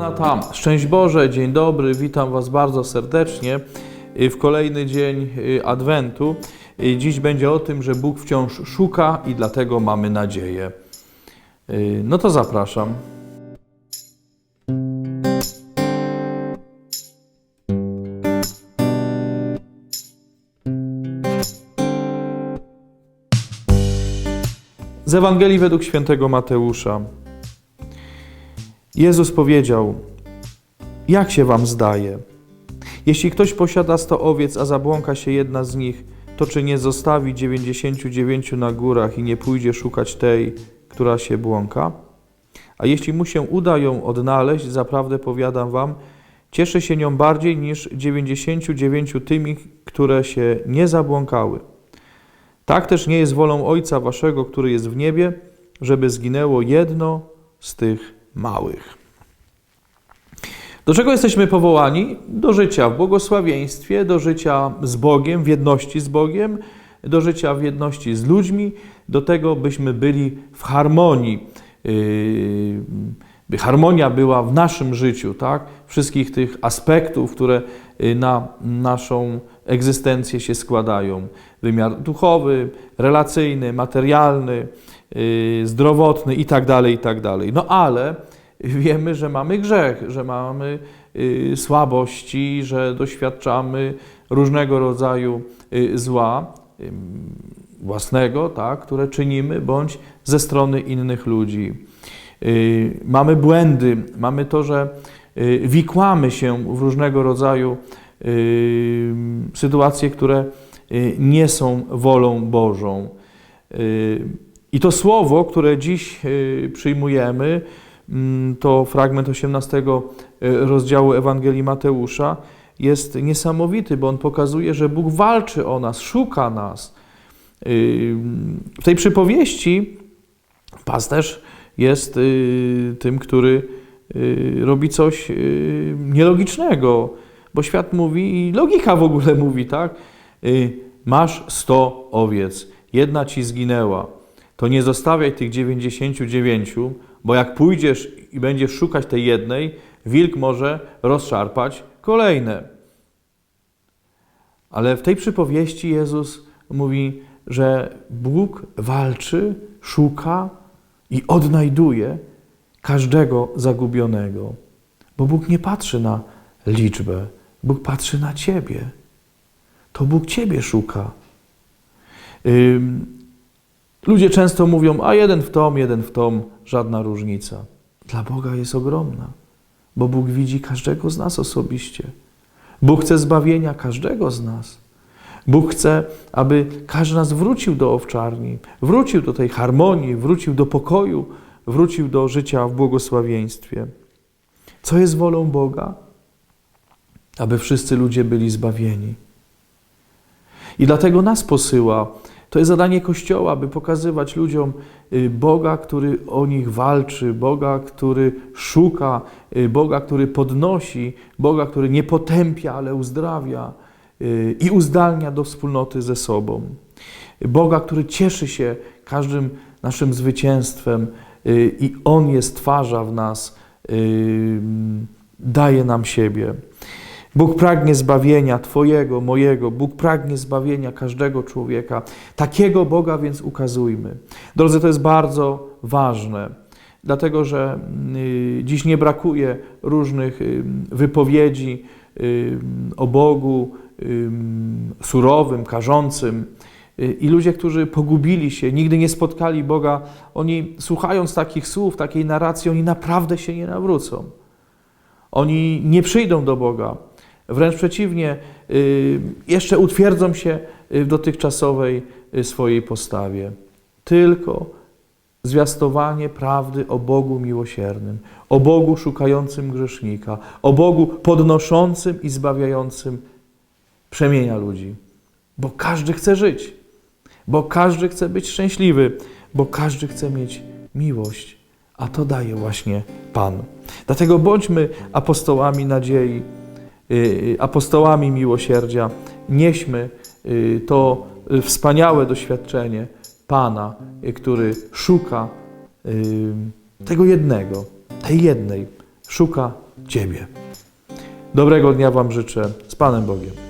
Maranata, szczęść Boże, dzień dobry, witam Was bardzo serdecznie y, w kolejny dzień y, Adwentu. Y, Dziś będzie o tym, że Bóg wciąż szuka i dlatego mamy nadzieję. No to zapraszam. Z Ewangelii według świętego Mateusza. Jezus powiedział: Jak się wam zdaje? Jeśli ktoś posiada sto owiec, a zabłąka się jedna z nich, to czy nie zostawi dziewięćdziesięciu dziewięciu na górach i nie pójdzie szukać tej, która się błąka? A jeśli mu się uda ją odnaleźć, zaprawdę powiadam wam, cieszy się nią bardziej niż dziewięćdziesięciu dziewięciu tymi, które się nie zabłąkały. Tak też nie jest wolą Ojca Waszego, który jest w niebie, żeby zginęło jedno z tych małych. Do czego jesteśmy powołani? Do życia w błogosławieństwie, do życia z Bogiem, w jedności z Bogiem, do życia w jedności z ludźmi, do tego, byśmy byli w harmonii. Yy, By harmonia była w naszym życiu, tak? Wszystkich tych aspektów, które yy, na naszą egzystencję się składają. Wymiar duchowy, relacyjny, materialny, yy, zdrowotny i tak dalej, i tak. No ale wiemy, że mamy grzech, że mamy y, słabości, że doświadczamy różnego rodzaju y, zła własnego, tak, które czynimy, bądź ze strony innych ludzi. Y, Mamy błędy, mamy to, że wikłamy się w różnego rodzaju sytuacje, które nie są wolą Bożą. I to słowo, które dziś przyjmujemy, to fragment 18 rozdziału Ewangelii Mateusza, jest niesamowity, bo on pokazuje, że Bóg walczy o nas, szuka nas. Y, W tej przypowieści pasterz jest y, tym, który y, robi coś y, nielogicznego, bo świat mówi i logika w ogóle mówi, tak? Y, Masz 100 owiec, jedna ci zginęła, to nie zostawiaj tych 99, bo jak pójdziesz i będziesz szukać tej jednej, wilk może rozszarpać kolejne. Ale w tej przypowieści Jezus mówi, że Bóg walczy, szuka i odnajduje każdego zagubionego. Bo Bóg nie patrzy na liczbę, Bóg patrzy na Ciebie. To Bóg Ciebie szuka. Ludzie często mówią, a jeden w tom, jeden w tom, żadna różnica. Dla Boga jest ogromna, bo Bóg widzi każdego z nas osobiście. Bóg chce zbawienia każdego z nas. Bóg chce, aby każdy z nas wrócił do owczarni, wrócił do tej harmonii, wrócił do pokoju, wrócił do życia w błogosławieństwie. Co jest wolą Boga? Aby wszyscy ludzie byli zbawieni. I dlatego nas posyła. To jest zadanie Kościoła, by pokazywać ludziom y, Boga, który o nich walczy, Boga, który szuka, y, Boga, który podnosi, Boga, który nie potępia, ale uzdrawia y, i uzdalnia do wspólnoty ze sobą. Boga, który cieszy się każdym naszym zwycięstwem i On je stwarza w nas, daje nam siebie. Bóg pragnie zbawienia Twojego, mojego. Bóg pragnie zbawienia każdego człowieka. Takiego Boga więc ukazujmy. Drodzy, to jest bardzo ważne, dlatego że y, dziś nie brakuje różnych y, wypowiedzi y, o Bogu surowym, karzącym. I ludzie, którzy pogubili się, nigdy nie spotkali Boga, oni słuchając takich słów, takiej narracji, oni naprawdę się nie nawrócą. Oni nie przyjdą do Boga. Wręcz przeciwnie, y, jeszcze utwierdzą się w dotychczasowej y, swojej postawie. Tylko zwiastowanie prawdy o Bogu miłosiernym, o Bogu szukającym grzesznika, o Bogu podnoszącym i zbawiającym przemienia ludzi. Bo każdy chce żyć, bo każdy chce być szczęśliwy, bo każdy chce mieć miłość, a to daje właśnie Pan. Dlatego bądźmy apostołami nadziei, y, apostołami miłosierdzia. Nieśmy y, to y, wspaniałe doświadczenie Pana, y, który szuka y, tego jednego, tej jednej, szuka Ciebie. Dobrego dnia Wam życzę. Z Panem Bogiem.